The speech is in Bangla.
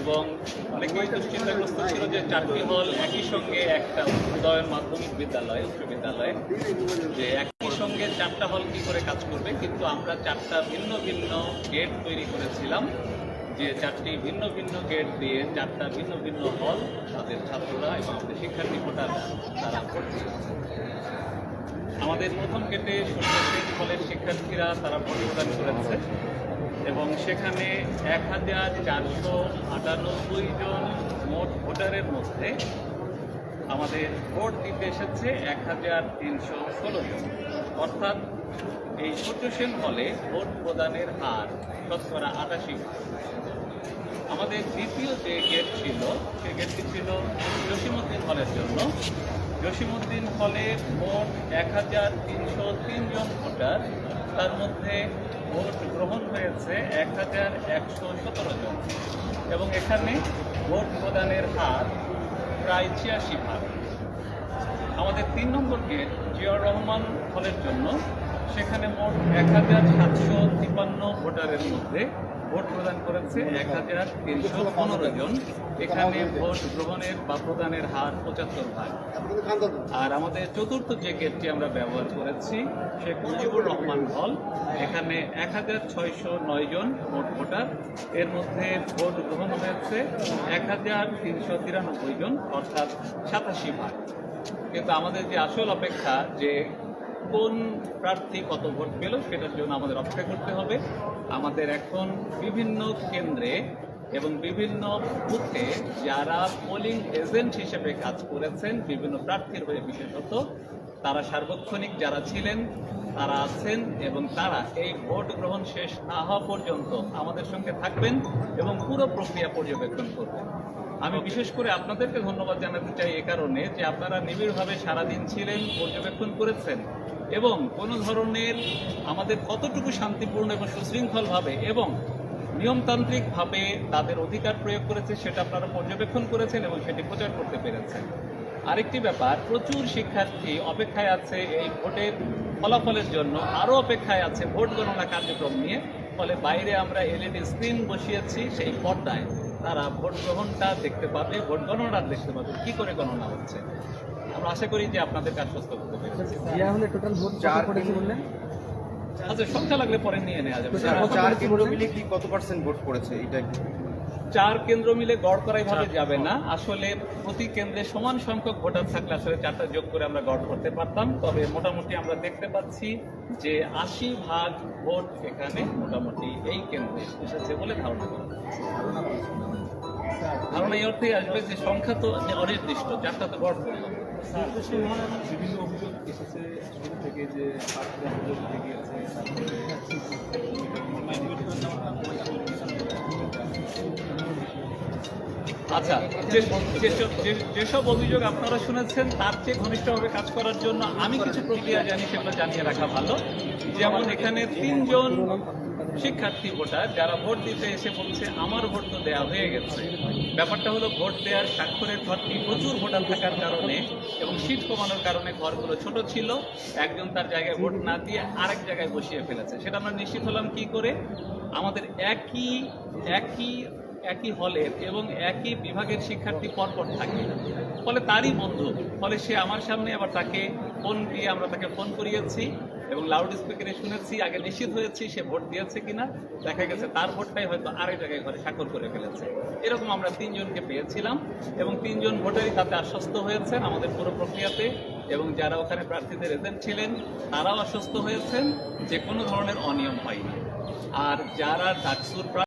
এবং অনেকেই দুশ্চিন্তাগ্রস্ত ছিল যে চারটি হল একই সঙ্গে একটা উদয়ন মাধ্যমিক বিদ্যালয়, উচ্চ বিদ্যালয়ে। যে একই সঙ্গে চারটা হল কি করে কাজ করবে, কিন্তু আমরা চারটা ভিন্ন ভিন্ন গেট তৈরি করেছিলাম। যে চারটি ভিন্ন ভিন্ন গেট দিয়ে চারটা ভিন্ন ভিন্ন হল তাদের ছাত্ররা এবং আমাদের শিক্ষার্থী ভোটাররা তারা ভর্তি আমাদের প্রথম গেটে সূর্যসেন হলের শিক্ষার্থীরা তারা ভোট প্রদান করেছে। এবং সেখানে এক হাজার চারশো আটানব্বই জন মোট ভোটারের মধ্যে আমাদের ভোট দিতে এসেছে এক হাজার তিনশো ষোলো জন অর্থাৎ এই সূর্যসেন হলে ভোট প্রদানের হার শতকরা আটাশি। আমাদের দ্বিতীয় যে গেট ছিল সে গেটটি ছিল জসিমুদ্দিন হলের জন্য জসিমুদ্দিন হলে মোট এক হাজার তিনশো তিনজন ভোটার, তার মধ্যে ভোট গ্রহণ হয়েছে এক হাজার একশো সতেরো জন। এবং এখানে ভোট প্রদানের হার প্রায় ছিয়াশি ভাগ। আমাদের তিন নম্বর গেট জিয়াউর রহমান হলের জন্য, সেখানে মোট এক হাজার সাতশো তিপ্পান্ন ভোটারের মধ্যে ভোট প্রদান করেছে এক হাজার তিনশো পনেরো জন। এখানে ভোট গ্রহণের বা প্রদানের হার পঁচাত্তর ভাগ। আর আমাদের চতুর্থ যে গেটটি আমরা ব্যবহার করেছি শেখ মুজিবুর রহমান হল। এখানে এক হাজার ছয়শো নয় জন ভোট ভোটার। এর মধ্যে ভোট গ্রহণ হয়েছে এক হাজার তিনশো তিরানব্বই জন, অর্থাৎ সাতাশি ভাগ। কিন্তু আমাদের যে আসল অপেক্ষা, যে কোন প্রার্থী কত ভোট পেল সেটার জন্য আমাদের অপেক্ষা করতে হবে। আমাদের এখন বিভিন্ন কেন্দ্রে এবং বিভিন্ন বুথে যারা পোলিং এজেন্ট হিসেবে কাজ করেছেন, বিভিন্ন প্রার্থীর হয়ে বিশেষত, তারা সার্বক্ষণিক যারা ছিলেন তারা আছেন এবং তারা এই ভোট গ্রহণ শেষ না হওয়া পর্যন্ত আমাদের সঙ্গে থাকবেন এবং পুরো প্রক্রিয়া পর্যবেক্ষণ করবেন। আমি বিশেষ করে আপনাদেরকে ধন্যবাদ জানাতে চাই এ কারণে যে আপনারা নিবিড়ভাবে সারাদিন ছিলেন, পর্যবেক্ষণ করেছেন এবং কোনো ধরনের আমাদের কতটুকু শান্তিপূর্ণ এবং সুশৃঙ্খলভাবে এবং নিয়মতান্ত্রিকভাবে তাদের অধিকার প্রয়োগ করেছে সেটা আপনারা পর্যবেক্ষণ করেছেন এবং সেটি প্রচার করতে পেরেছেন। আরেকটি ব্যাপার প্রচুর শিক্ষার্থী অপেক্ষায় আছে এই ভোটের ফলাফলের জন্য আরও অপেক্ষায় আছে ভোট গণনা কার্যক্রম নিয়ে। ফলে বাইরে আমরা এলইডি স্ক্রিন বসিয়েছি সেই পর্দায়। তারা ভোট গ্রহণটা দেখতে পাবে ভোট গণনা দেখতে পাবে কি করে গণনা হচ্ছে। আমরা আশা করি যে আপনাদেরকে আশ্বস্ত করতে পেরেছি। টোটাল ভোট চার বললেন? আচ্ছা সংখ্যা লাগলে পরে নিয়ে নেওয়া যাবে। চার কত কি পার্সেন্ট ভোট পড়েছে এটা চার কেন্দ্র মিলে গড় করাই ভাবে যাবে না। আসলে প্রতি কেন্দ্রে সমান সংখ্যক ভোটার থাকলে আসলে চারটা যোগ করে আমরা গড় করতে পারতাম। তবে মোটামুটি আমরা দেখতে পাচ্ছি যে আশি ভাগ ভোট এখানে মোটামুটি এই কেন্দ্রে এসেছে বলে ধারণা করা ধারণা এই অর্থেই আসবে যে সংখ্যা তো অনির্দিষ্ট চারটা তো গড় করলাম বিভিন্ন অভিযোগ এসেছে থেকে যে আচ্ছা যেসব অভিযোগ আপনারা শুনেছেন, তার চেয়ে ঘনিষ্ঠভাবে কাজ করার জন্য আমি কিছু প্রক্রিয়া জানি, সেগুলো জানিয়ে রাখা ভালো। যেমন এখানে তিনজন শিক্ষার্থী ভোটার, যারা ভোট দিতে এসে বলছে, আমার ভোট তো দেওয়া হয়ে গেছে। ব্যাপারটা হলো, ভোট দেওয়ার স্বাক্ষরের ঘরটি প্রচুর ভোটার থাকার কারণে এবং শীত কমানোর কারণে ঘরগুলো ছোট ছিল। একজন তার জায়গায় ভোট না দিয়ে আরেক জায়গায় বসিয়ে ফেলেছে। সেটা আমরা নিশ্চিত হলাম কি করে? আমাদের একই একই একই হলের এবং একই বিভাগের শিক্ষার্থী পরপর থাকে। ফলে তারই বন্ধু ফলে সে আমার সামনে আবার তাকে ফোন দিয়ে আমরা তাকে ফোন করিয়েছি এবং লাউড স্পিকারে শুনেছি, আগে নিশ্চিত হয়েছি, সে ভোট দিয়েছে কিনা? দেখা গেছে তার ভোটটাই হয়তো আরেক জায়গায় ঘরে স্বাক্ষর করে ফেলেছে। এরকম আমরা তিনজনকে পেয়েছিলাম এবং তিনজন ভোটারই তাতে আশ্বস্ত হয়েছেন আমাদের পুরো প্রক্রিয়াতে এবং যারা ওখানে প্রার্থীদের এজেন্ট ছিলেন, তারাও আশ্বস্ত হয়েছেন যে কোনো ধরনের অনিয়ম হয়নি। আর যারা ডাকসুর